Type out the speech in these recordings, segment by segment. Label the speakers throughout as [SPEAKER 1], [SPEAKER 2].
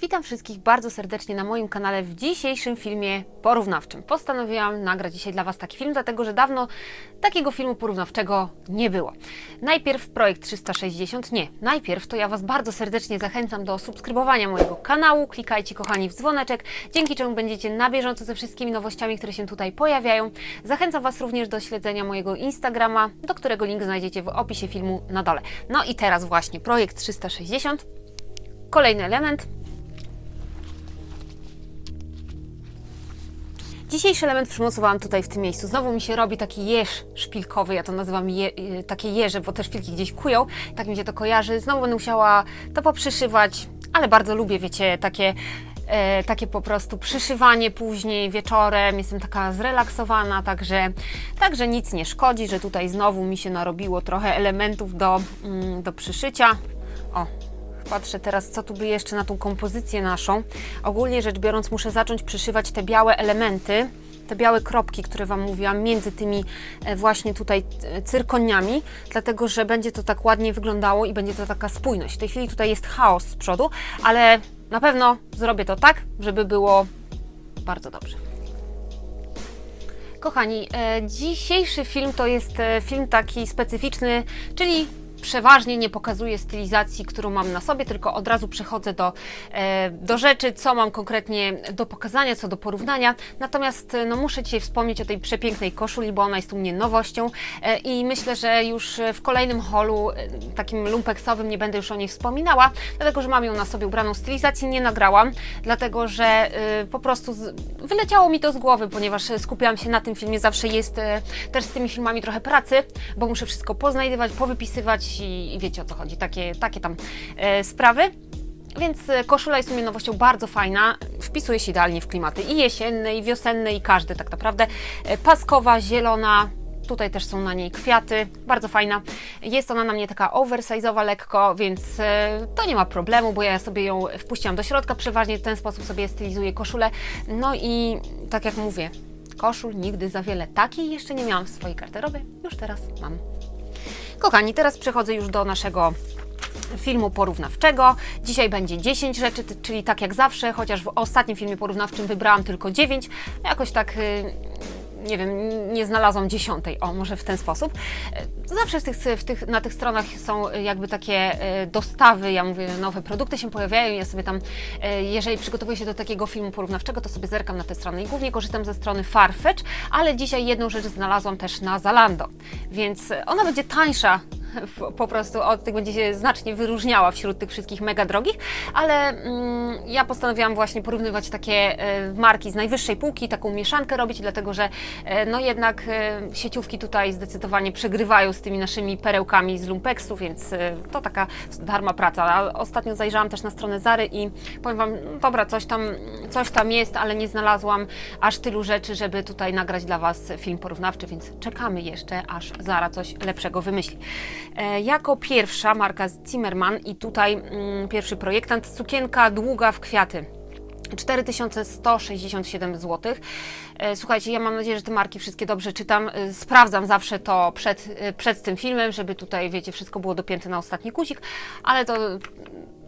[SPEAKER 1] Witam wszystkich bardzo serdecznie na moim kanale w dzisiejszym filmie porównawczym. Postanowiłam nagrać dzisiaj dla Was taki film, dlatego że dawno takiego filmu porównawczego nie było. Najpierw projekt 360, nie, najpierw to ja Was bardzo serdecznie zachęcam do subskrybowania mojego kanału. Klikajcie kochani w dzwoneczek, dzięki czemu będziecie na bieżąco ze wszystkimi nowościami, które się tutaj pojawiają. Zachęcam Was również do śledzenia mojego Instagrama, do którego link znajdziecie w opisie filmu na dole. No i teraz właśnie projekt 360. Kolejny element, Dzisiejszy element przymocowałam tutaj w tym miejscu. Znowu mi się robi taki jeż szpilkowy, ja to nazywam je, y, takie jeże, bo te szpilki gdzieś kują, tak mi się to kojarzy. Znowu będę musiała to poprzyszywać, ale bardzo lubię, wiecie, takie, e, takie po prostu przyszywanie później wieczorem. Jestem taka zrelaksowana, także, także nic nie szkodzi, że tutaj znowu mi się narobiło trochę elementów do, mm, do przyszycia. O, Patrzę teraz, co tu by jeszcze na tą kompozycję naszą. Ogólnie rzecz biorąc, muszę zacząć przyszywać te białe elementy, te białe kropki, które Wam mówiłam, między tymi e, właśnie tutaj e, cyrkoniami, dlatego że będzie to tak ładnie wyglądało i będzie to taka spójność. W tej chwili tutaj jest chaos z przodu, ale na pewno zrobię to tak, żeby było bardzo dobrze. Kochani, e, dzisiejszy film to jest film taki specyficzny, czyli przeważnie nie pokazuję stylizacji, którą mam na sobie, tylko od razu przechodzę do, e, do rzeczy, co mam konkretnie do pokazania, co do porównania. Natomiast e, no, muszę dzisiaj wspomnieć o tej przepięknej koszuli, bo ona jest u mnie nowością e, i myślę, że już w kolejnym holu, takim lumpeksowym, nie będę już o niej wspominała, dlatego że mam ją na sobie ubraną stylizacji, nie nagrałam, dlatego że po prostu wyleciało mi to z głowy, ponieważ skupiałam się na tym filmie, zawsze jest też z tymi filmami trochę pracy, bo muszę wszystko poznajdywać, powypisywać i, wiecie o co chodzi, takie, takie tam e, sprawy. Więc e, koszula jest u mnie nowością bardzo fajna, wpisuje się idealnie w klimaty i jesienne, i wiosenne, i każdy tak naprawdę. E, Paskowa, zielona, tutaj też są na niej kwiaty, bardzo fajna. Jest ona na mnie taka oversize'owa lekko, więc e, to nie ma problemu, bo ja sobie ją wpuściłam do środka, przeważnie w ten sposób sobie stylizuję koszulę. No i tak jak mówię, koszul nigdy za wiele takiej jeszcze nie miałam w swojej garderobie, już teraz mam. Kochani, teraz przechodzę już do naszego filmu porównawczego. Dzisiaj będzie 10 rzeczy, czyli tak jak zawsze, chociaż w ostatnim filmie porównawczym wybrałam tylko 9. Jakoś tak, y, nie wiem, nie znalazłam dziesiątej. O, może w ten sposób. Y, Zawsze w tych, w tych, na tych stronach są y, jakby takie y, dostawy, ja mówię, nowe produkty się pojawiają. Ja sobie tam, jeżeli przygotowuję się do takiego filmu porównawczego, to sobie zerkam na te strony i głównie korzystam ze strony Farfetch, ale dzisiaj jedną rzecz znalazłam też na Zalando, więc ona będzie tańsza po- prostu od tych będzie się znacznie wyróżniała wśród tych wszystkich mega drogich, ale mm, ja postanowiłam właśnie porównywać takie e, marki z najwyższej półki, taką mieszankę robić, dlatego że e, no jednak e, sieciówki tutaj zdecydowanie przegrywają z tymi naszymi perełkami z Lumpeksu, więc to taka darma praca. Ostatnio zajrzałam też na stronę Zary i powiem Wam, dobra, coś tam, coś tam jest, ale nie znalazłam aż tylu rzeczy, żeby tutaj nagrać dla Was film porównawczy, więc czekamy jeszcze, aż Zara coś lepszego wymyśli. E, jako pierwsza marka Zimmerman i tutaj mm, pierwszy projektant, sukienka długa w kwiaty. 4167 zł. E, Słuchajcie, ja mam nadzieję, że te marki wszystkie dobrze czytam. E, Sprawdzam zawsze to przed, przed tym filmem, żeby tutaj, wiecie, wszystko było dopięte na ostatni guzik, ale to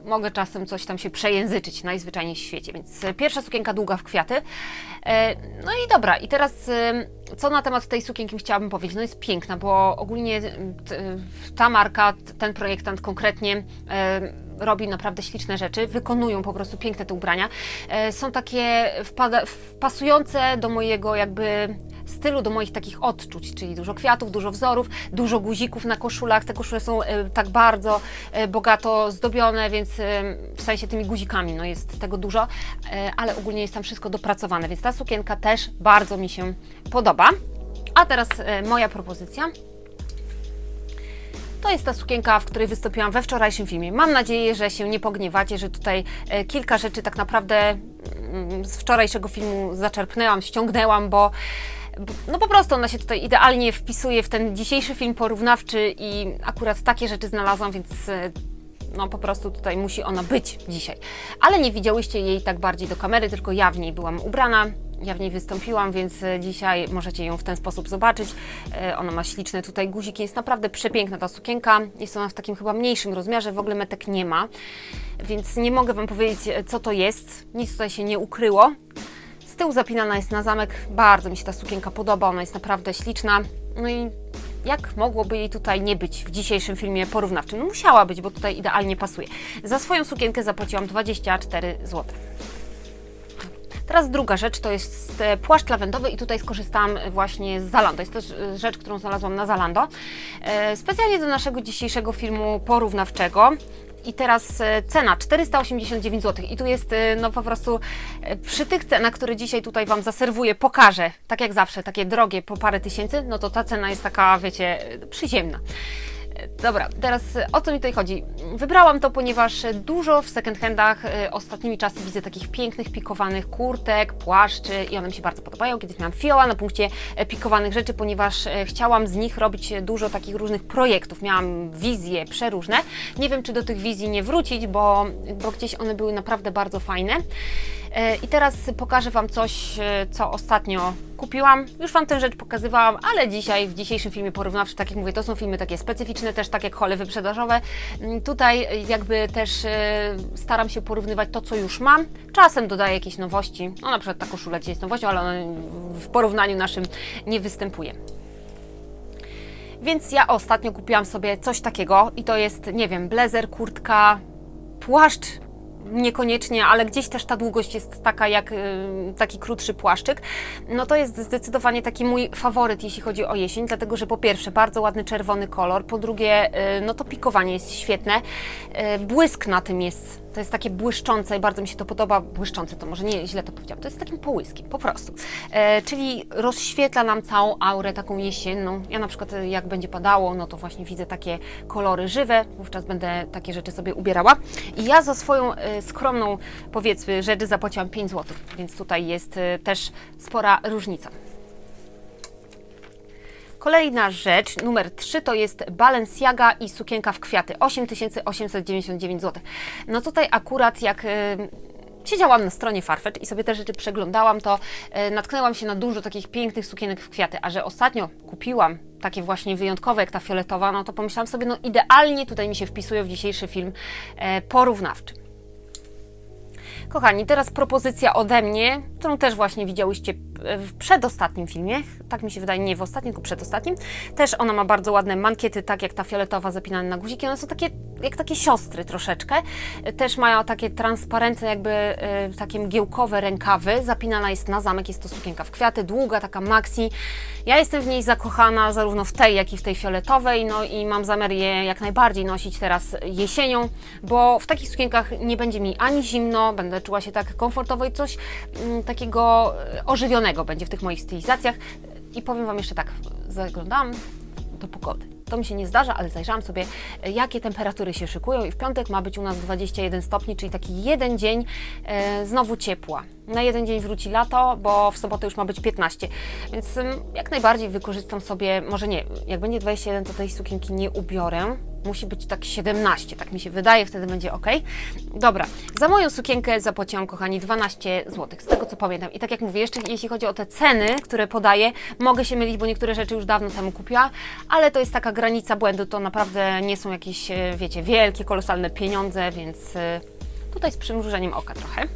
[SPEAKER 1] mogę czasem coś tam się przejęzyczyć najzwyczajniej w świecie. Więc e, pierwsza sukienka długa w kwiaty. E, No i dobra, i teraz e, co na temat tej sukienki chciałabym powiedzieć? No jest piękna, bo ogólnie ta marka, ten projektant konkretnie robi naprawdę śliczne rzeczy, wykonują po prostu piękne te ubrania. Są takie wpasujące do mojego jakby stylu, do moich takich odczuć, czyli dużo kwiatów, dużo wzorów, dużo guzików na koszulach. Te koszule są e, tak bardzo e, bogato zdobione, więc e, w sensie tymi guzikami no jest tego dużo, ale ogólnie jest tam wszystko dopracowane, więc ta sukienka też bardzo mi się podoba. A teraz moja propozycja. To jest ta sukienka, w której wystąpiłam we wczorajszym filmie. Mam nadzieję, że się nie pogniewacie, że tutaj kilka rzeczy tak naprawdę mm, z wczorajszego filmu zaczerpnęłam, ściągnęłam, bo- no po prostu ona się tutaj idealnie wpisuje w ten dzisiejszy film porównawczy i akurat takie rzeczy znalazłam, więc e, no po prostu tutaj musi ona być dzisiaj. Ale nie widziałyście jej tak bardziej do kamery, tylko ja w niej byłam ubrana. Ja w niej wystąpiłam, więc e, dzisiaj możecie ją w ten sposób zobaczyć. E, Ona ma śliczne tutaj guziki, jest naprawdę przepiękna ta sukienka. Jest ona w takim chyba mniejszym rozmiarze, w ogóle metek nie ma, więc nie mogę Wam powiedzieć, co to jest. Nic tutaj się nie ukryło. Tyłu zapinana jest na zamek. Bardzo mi się ta sukienka podoba, ona jest naprawdę śliczna. No i jak mogłoby jej tutaj nie być w dzisiejszym filmie porównawczym? No musiała być, bo tutaj idealnie pasuje. Za swoją sukienkę zapłaciłam 24 zł. Teraz druga rzecz to jest e, płaszcz lawendowy i tutaj skorzystałam właśnie z Zalando. Jest to ż- rzecz, którą znalazłam na Zalando. E, Specjalnie do naszego dzisiejszego filmu porównawczego. I teraz e, cena 489 zł. I tu jest e, no po prostu e, przy tych cenach, które dzisiaj tutaj Wam zaserwuję, pokażę, tak jak zawsze, takie drogie po parę tysięcy, no to ta cena jest taka, wiecie, przyziemna. Dobra, teraz e, o co mi tutaj chodzi? Wybrałam to, ponieważ dużo w second handach e, ostatnimi czasy widzę takich pięknych, pikowanych kurtek, płaszczy i one mi się bardzo podobają. Kiedyś miałam fioła na punkcie e, pikowanych rzeczy, ponieważ e, chciałam z nich robić dużo takich różnych projektów. Miałam wizje przeróżne. Nie wiem, czy do tych wizji nie wrócić, bo, bo gdzieś one były naprawdę bardzo fajne. E, I teraz pokażę Wam coś, co ostatnio kupiłam. Już Wam tę rzecz pokazywałam, ale dzisiaj, w dzisiejszym filmie porównawczym, tak jak mówię, to są filmy takie specyficzne, też tak jak hole wyprzedażowe. Mm, Tutaj jakby też e, staram się porównywać to, co już mam. Czasem dodaję jakieś nowości. No na przykład ta koszula dzisiaj jest nowością, ale ona w porównaniu naszym nie występuje. Więc ja ostatnio kupiłam sobie coś takiego i to jest, nie wiem, blazer, kurtka, płaszcz niekoniecznie, ale gdzieś też ta długość jest taka jak y, taki krótszy płaszczyk. No to jest zdecydowanie taki mój faworyt, jeśli chodzi o jesień, dlatego że po pierwsze bardzo ładny czerwony kolor, po drugie y, no to pikowanie jest świetne, y, błysk na tym jest to jest takie błyszczące i bardzo mi się to podoba. Błyszczące to może nie źle to powiedziałam, to jest takim połyskiem, po prostu. E, czyli rozświetla nam całą aurę taką jesienną. Ja na przykład e, jak będzie padało, no to właśnie widzę takie kolory żywe, wówczas będę takie rzeczy sobie ubierała. I ja za swoją e, skromną, powiedzmy, rzecz zapłaciłam 5 zł, więc tutaj jest e, też spora różnica. Kolejna rzecz, numer 3, to jest Balenciaga i sukienka w kwiaty. 8899 zł. No tutaj akurat jak y, siedziałam na stronie Farfetch i sobie te rzeczy przeglądałam, to y, natknęłam się na dużo takich pięknych sukienek w kwiaty, a że ostatnio kupiłam takie właśnie wyjątkowe, jak ta fioletowa, no to pomyślałam sobie, no idealnie tutaj mi się wpisują w dzisiejszy film e, porównawczy. Kochani, teraz propozycja ode mnie, którą też właśnie widziałyście w przedostatnim filmie, tak mi się wydaje, nie w ostatnim, tylko przedostatnim. Też ona ma bardzo ładne mankiety, tak jak ta fioletowa zapinane na guziki. One są takie, jak takie siostry troszeczkę. Też mają takie transparentne, jakby e, takie mgiełkowe rękawy. Zapinana jest na zamek, jest to sukienka w kwiaty, długa, taka maxi. Ja jestem w niej zakochana, zarówno w tej, jak i w tej fioletowej, no i mam zamiar je jak najbardziej nosić teraz jesienią, bo w takich sukienkach nie będzie mi ani zimno, będę czuła się tak komfortowo i coś mm, takiego e, będzie w tych moich stylizacjach. I powiem Wam jeszcze tak, zaglądałam do pogody. To mi się nie zdarza, ale zajrzałam sobie, jakie temperatury się szykują i w piątek ma być u nas 21 stopni, czyli taki jeden dzień e, znowu ciepła. Na jeden dzień wróci lato, bo w sobotę już ma być 15, więc ym, jak najbardziej wykorzystam sobie, może nie, jak będzie 21, to tej sukienki nie ubiorę, musi być tak 17, tak mi się wydaje, wtedy będzie ok. Dobra, za moją sukienkę zapłaciłam, kochani, 12 zł, z tego co pamiętam. I tak jak mówię, jeszcze jeśli chodzi o te ceny, które podaję, mogę się mylić, bo niektóre rzeczy już dawno temu kupiłam, ale to jest taka granica błędu, to naprawdę nie są jakieś, e, wiecie, wielkie, kolosalne pieniądze, więc e, tutaj z przymrużeniem oka trochę.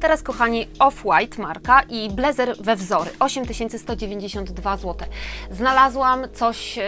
[SPEAKER 1] Teraz, kochani, Off-White marka i blazer we wzory 8192 zł. Znalazłam coś e,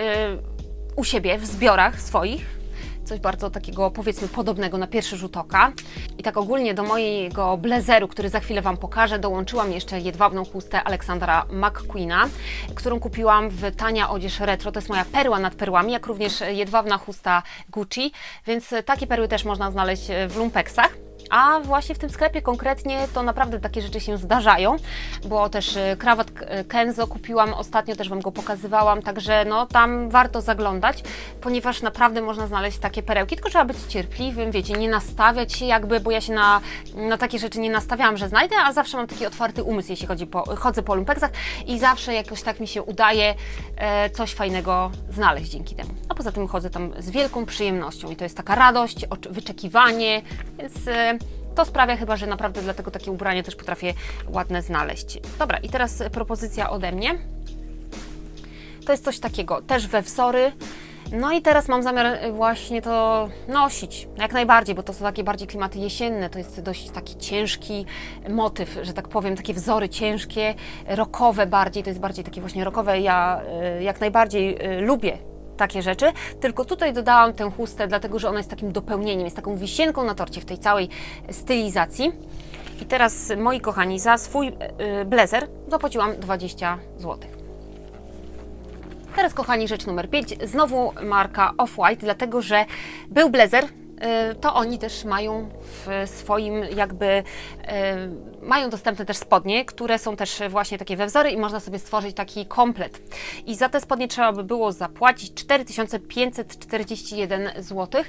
[SPEAKER 1] u siebie w zbiorach swoich. Coś bardzo takiego, powiedzmy, podobnego na pierwszy rzut oka. I tak ogólnie do mojego blazeru, który za chwilę Wam pokażę, dołączyłam jeszcze jedwabną chustę Aleksandra McQueena, którą kupiłam w Tania Odzież Retro. To jest moja perła nad perłami, jak również jedwabna chusta Gucci, więc takie perły też można znaleźć w lumpeksach. A właśnie w tym sklepie konkretnie to naprawdę takie rzeczy się zdarzają, bo też y, krawat y, Kenzo kupiłam ostatnio, też Wam go pokazywałam, także no tam warto zaglądać, ponieważ naprawdę można znaleźć takie perełki, tylko trzeba być cierpliwym, wiecie, nie nastawiać się jakby, bo ja się na, na takie rzeczy nie nastawiałam, że znajdę, a zawsze mam taki otwarty umysł, jeśli chodzi po, chodzę po lumpeksach i zawsze jakoś tak mi się udaje e, coś fajnego znaleźć dzięki temu. A poza tym chodzę tam z wielką przyjemnością i to jest taka radość, wyczekiwanie, więc e, to sprawia chyba, że naprawdę dlatego takie ubranie też potrafię ładne znaleźć. Dobra, i teraz propozycja ode mnie. To jest coś takiego, też we wzory. No i teraz mam zamiar y, właśnie to nosić, jak najbardziej, bo to są takie bardziej klimaty jesienne, to jest dość taki ciężki motyw, że tak powiem, takie wzory ciężkie, rockowe bardziej, to jest bardziej takie właśnie rockowe, ja y, jak najbardziej y, lubię takie rzeczy, tylko tutaj dodałam tę chustę, dlatego że ona jest takim dopełnieniem, jest taką wisienką na torcie w tej całej stylizacji. I teraz, moi kochani, za swój y, blazer zapłaciłam 20 zł. Teraz, kochani, rzecz numer 5. Znowu marka Off-White, dlatego że był blazer. Y, To oni też mają w swoim jakby y, mają dostępne też spodnie, które są też właśnie takie we wzory i można sobie stworzyć taki komplet. I za te spodnie trzeba by było zapłacić 4541 zł.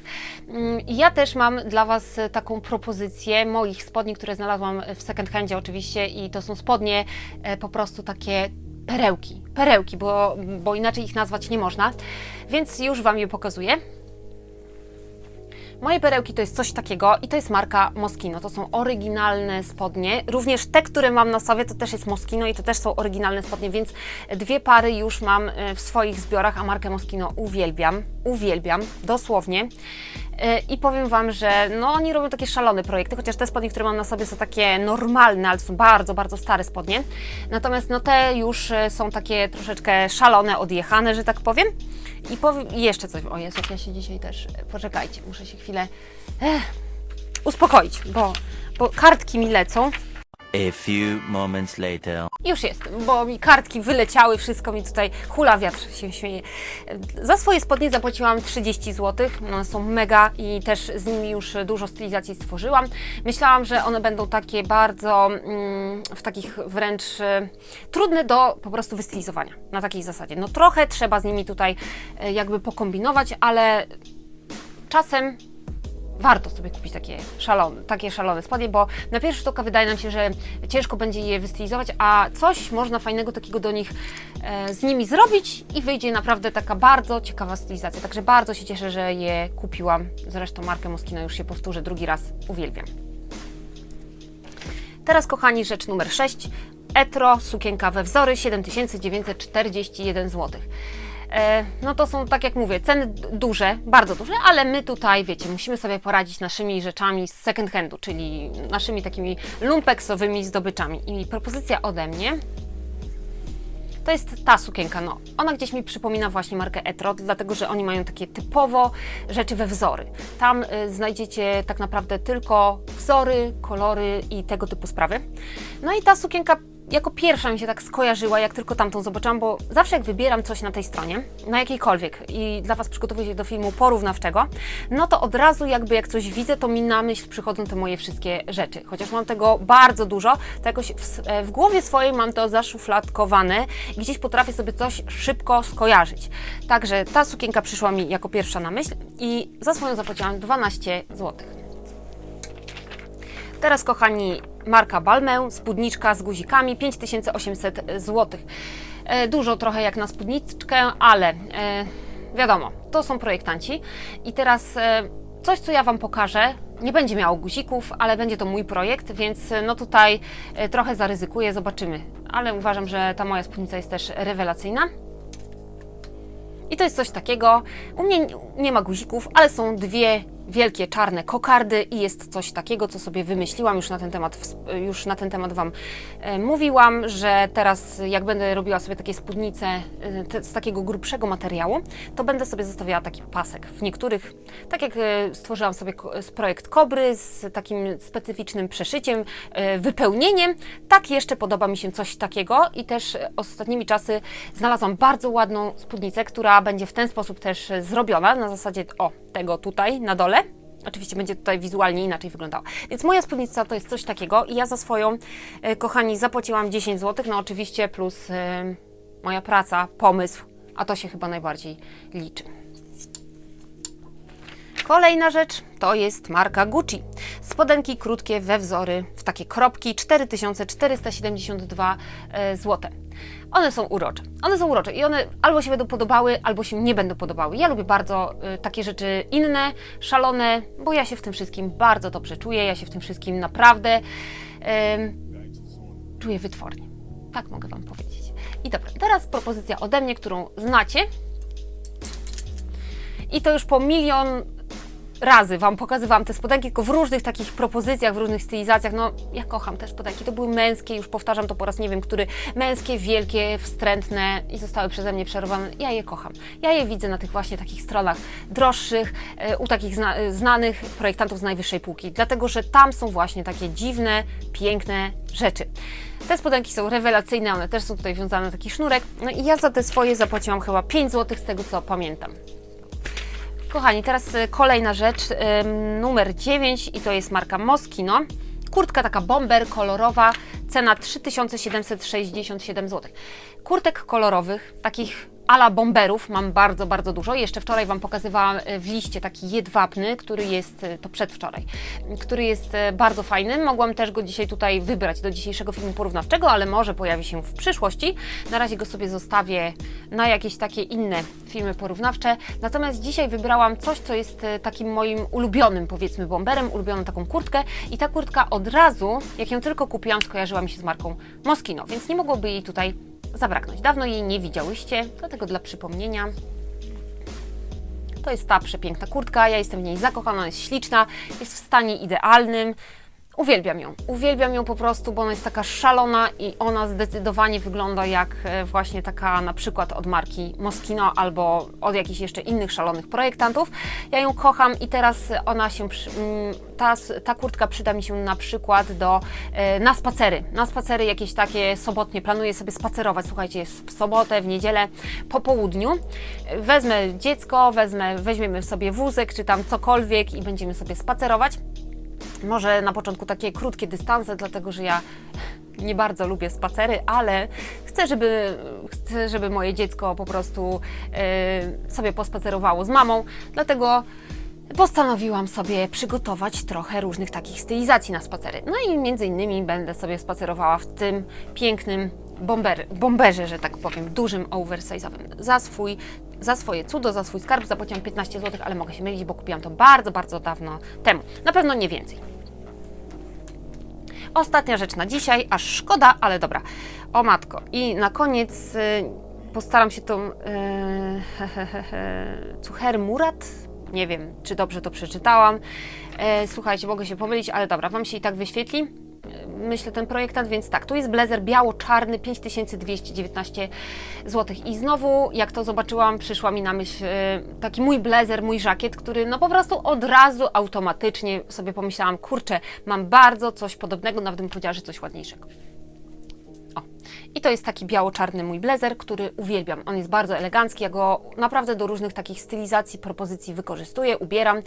[SPEAKER 1] Mm, Ja też mam dla Was taką propozycję moich spodni, które znalazłam w second handzie oczywiście i to są spodnie e, po prostu takie perełki, perełki, bo, bo inaczej ich nazwać nie można, więc już Wam je pokazuję. Moje perełki to jest coś takiego i to jest marka Moschino. To są oryginalne spodnie. Również te, które mam na sobie, to też jest Moschino i to też są oryginalne spodnie, więc dwie pary już mam e, w swoich zbiorach, a markę Moschino uwielbiam. Uwielbiam, dosłownie. E, I powiem Wam, że no, oni robią takie szalone projekty, chociaż te spodnie, które mam na sobie są takie normalne, ale są bardzo, bardzo stare spodnie. Natomiast no, te już e, są takie troszeczkę szalone, odjechane, że tak powiem. I powiem jeszcze coś. O Jezu, ja się dzisiaj też. Poczekajcie, muszę się chwilę eh, uspokoić, bo, bo kartki mi lecą.
[SPEAKER 2] A few moments later.
[SPEAKER 1] Już jestem, bo mi kartki wyleciały, wszystko mi tutaj hula wiatr się śmieje. Za swoje spodnie zapłaciłam 30 zł. One są mega i też z nimi już dużo stylizacji stworzyłam. Myślałam, że one będą takie bardzo mm, w takich wręcz e, trudne do po prostu wystylizowania na takiej zasadzie. No trochę trzeba z nimi tutaj e, jakby pokombinować, ale czasem warto sobie kupić takie szalone, takie szalone spodnie, bo na pierwszy rzut oka wydaje nam się, że ciężko będzie je wystylizować, a coś można fajnego takiego do nich e, z nimi zrobić i wyjdzie naprawdę taka bardzo ciekawa stylizacja. Także bardzo się cieszę, że je kupiłam. Zresztą markę Moschino już się powtórzę drugi raz, uwielbiam. Teraz, kochani, rzecz numer 6. Etro, sukienka we wzory, 7941 zł. E, no to są, tak jak mówię, ceny duże, bardzo duże, ale my tutaj, wiecie, musimy sobie poradzić naszymi rzeczami z second handu, czyli naszymi takimi lumpeksowymi zdobyczami. I propozycja ode mnie to jest ta sukienka, no. Ona gdzieś mi przypomina właśnie markę Etro, dlatego że oni mają takie typowo rzeczy we wzory. Tam y, znajdziecie tak naprawdę tylko wzory, kolory i tego typu sprawy. No i ta sukienka jako pierwsza mi się tak skojarzyła, jak tylko tamtą zobaczyłam, bo zawsze jak wybieram coś na tej stronie, na jakiejkolwiek i dla Was przygotowuję się do filmu porównawczego, no to od razu jakby jak coś widzę, to mi na myśl przychodzą te moje wszystkie rzeczy. Chociaż mam tego bardzo dużo, to jakoś w, e, w głowie swojej mam to zaszufladkowane i gdzieś potrafię sobie coś szybko skojarzyć. Także ta sukienka przyszła mi jako pierwsza na myśl i za swoją zapłaciłam 12 zł. Teraz, kochani, marka Balmę, spódniczka z guzikami, 5800 zł. E, Dużo trochę jak na spódniczkę, ale e, wiadomo, to są projektanci. I teraz e, coś, co ja Wam pokażę, nie będzie miało guzików, ale będzie to mój projekt, więc no tutaj trochę zaryzykuję, zobaczymy. Ale uważam, że ta moja spódnica jest też rewelacyjna. I to jest coś takiego. U mnie nie ma guzików, ale są dwie wielkie czarne kokardy i jest coś takiego, co sobie wymyśliłam. Już na ten temat, już na ten temat Wam e, mówiłam, że teraz jak będę robiła sobie takie spódnice e, z takiego grubszego materiału, to będę sobie zostawiała taki pasek. W niektórych, tak jak e, stworzyłam sobie projekt Kobry z takim specyficznym przeszyciem, wypełnieniem, tak jeszcze podoba mi się coś takiego i też ostatnimi czasy znalazłam bardzo ładną spódnicę, która będzie w ten sposób też zrobiona, na zasadzie o, tego tutaj na dole. Oczywiście będzie tutaj wizualnie inaczej wyglądała. Więc moja spódnica to jest coś takiego i ja za swoją, e, kochani, zapłaciłam 10 zł, no oczywiście plus e, moja praca, pomysł, a to się chyba najbardziej liczy. Kolejna rzecz to jest marka Gucci. Spodenki krótkie we wzory w takie kropki 4472 zł. One są urocze. One są urocze i one albo się będą podobały, albo się nie będą podobały. Ja lubię bardzo y, takie rzeczy inne, szalone, bo ja się w tym wszystkim bardzo dobrze czuję. Ja się w tym wszystkim naprawdę em, czuję wytwornie. Tak mogę Wam powiedzieć. I dobra, teraz propozycja ode mnie, którą znacie. I to już po milion razy Wam pokazywałam te spodenki, tylko w różnych takich propozycjach, w różnych stylizacjach. No, ja kocham te spodenki. To były męskie, już powtarzam to po raz nie wiem który. Męskie, wielkie, wstrętne i zostały przeze mnie przerobione. Ja je kocham. Ja je widzę na tych właśnie takich stronach droższych, e, u takich zna e, znanych projektantów z najwyższej półki. Dlatego, że tam są właśnie takie dziwne, piękne rzeczy. Te spodenki są rewelacyjne, one też są tutaj wiązane na taki sznurek. No i ja za te swoje zapłaciłam chyba 5 zł z tego co pamiętam. Kochani, teraz y, kolejna rzecz, numer 9 i to jest marka Moschino. Kurtka taka bomber kolorowa, cena 3767 zł. Kurtek kolorowych, takich ala bomberów mam bardzo, bardzo dużo. Jeszcze wczoraj Wam pokazywałam y, w liście taki jedwabny, który jest, y, to przedwczoraj, który jest y, bardzo fajny. Mogłam też go dzisiaj tutaj wybrać do dzisiejszego filmu porównawczego, ale może pojawi się w przyszłości. Na razie go sobie zostawię na jakieś takie inne filmy porównawcze. Natomiast dzisiaj wybrałam coś, co jest e, takim moim ulubionym, powiedzmy, bomberem, ulubioną taką kurtkę. I ta kurtka od razu, jak ją tylko kupiłam, skojarzyła mi się z marką Moschino, więc nie mogłoby jej tutaj zabraknąć. Dawno jej nie widziałyście, dlatego dla przypomnienia. To jest ta przepiękna kurtka, ja jestem w niej zakochana, jest śliczna, jest w stanie idealnym. Uwielbiam ją, uwielbiam ją po prostu, bo ona jest taka szalona i ona zdecydowanie wygląda jak e, właśnie taka na przykład od marki Moschino albo od jakichś jeszcze innych szalonych projektantów. Ja ją kocham i teraz ona się, mm, ta, ta kurtka przyda mi się na przykład do, e, na spacery, na spacery jakieś takie sobotnie, planuję sobie spacerować, słuchajcie, w sobotę, w niedzielę, po południu. Wezmę dziecko, wezmę, weźmiemy sobie wózek czy tam cokolwiek i będziemy sobie spacerować. Może na początku takie krótkie dystanse, dlatego że ja nie bardzo lubię spacery, ale chcę, żeby, chcę, żeby moje dziecko po prostu e, sobie pospacerowało z mamą, dlatego postanowiłam sobie przygotować trochę różnych takich stylizacji na spacery. No i między innymi będę sobie spacerowała w tym pięknym bomber, bomberze, że tak powiem, dużym, oversize'owym. Za swój za swoje cudo, za swój skarb zapłaciłam 15 zł, ale mogę się mylić, bo kupiłam to bardzo, bardzo dawno temu. Na pewno nie więcej. Ostatnia rzecz na dzisiaj, aż szkoda, ale dobra. O matko. I na koniec y, postaram się tą y, Cucher Murat. Nie wiem, czy dobrze to przeczytałam. E, słuchajcie, mogę się pomylić, ale dobra, Wam się i tak wyświetli. Myślę ten projektant, więc tak, tu jest blazer biało-czarny 5219 zł. I znowu, jak to zobaczyłam, przyszła mi na myśl e, taki mój blazer, mój żakiet, który no po prostu od razu automatycznie sobie pomyślałam, kurczę, mam bardzo coś podobnego, nawet bym powiedziała, że coś ładniejszego. I to jest taki biało-czarny mój blazer, który uwielbiam. On jest bardzo elegancki, ja go naprawdę do różnych takich stylizacji, propozycji wykorzystuję, ubieram.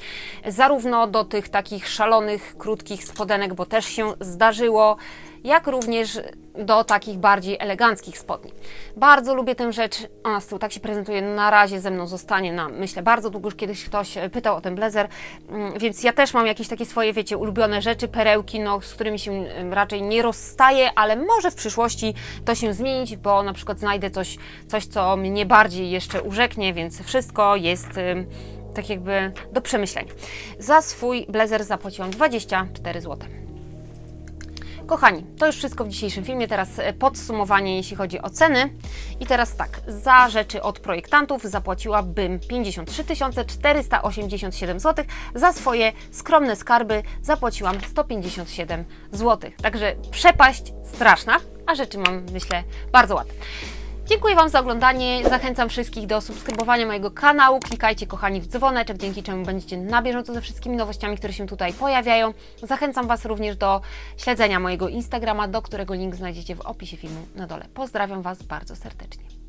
[SPEAKER 1] Zarówno do tych takich szalonych, krótkich spodenek, bo też się zdarzyło, jak również do takich bardziej eleganckich spodni. Bardzo lubię tę rzecz, ona z tyłu tak się prezentuje, na razie ze mną zostanie na, myślę, bardzo długo, już kiedyś ktoś e, pytał o ten blazer, Mm, więc ja też mam jakieś takie swoje, wiecie, ulubione rzeczy, perełki, no, z którymi się raczej nie rozstaję, ale może w przyszłości to się zmienić, bo na przykład znajdę coś, coś co mnie bardziej jeszcze urzeknie, więc wszystko jest tak jakby do przemyślenia. Za swój blazer zapłaciłam 24 zł. Kochani, to już wszystko w dzisiejszym filmie. Teraz e, podsumowanie, jeśli chodzi o ceny. I teraz tak, za rzeczy od projektantów zapłaciłabym 53 487 zł. Za swoje skromne skarby zapłaciłam 157 zł. Także przepaść straszna, a rzeczy mam, myślę, bardzo ładne. Dziękuję Wam za oglądanie. Zachęcam wszystkich do subskrybowania mojego kanału. Klikajcie, kochani, w dzwoneczek, dzięki czemu będziecie na bieżąco ze wszystkimi nowościami, które się tutaj pojawiają. Zachęcam Was również do śledzenia mojego Instagrama, do którego link znajdziecie w opisie filmu na dole. Pozdrawiam Was bardzo serdecznie.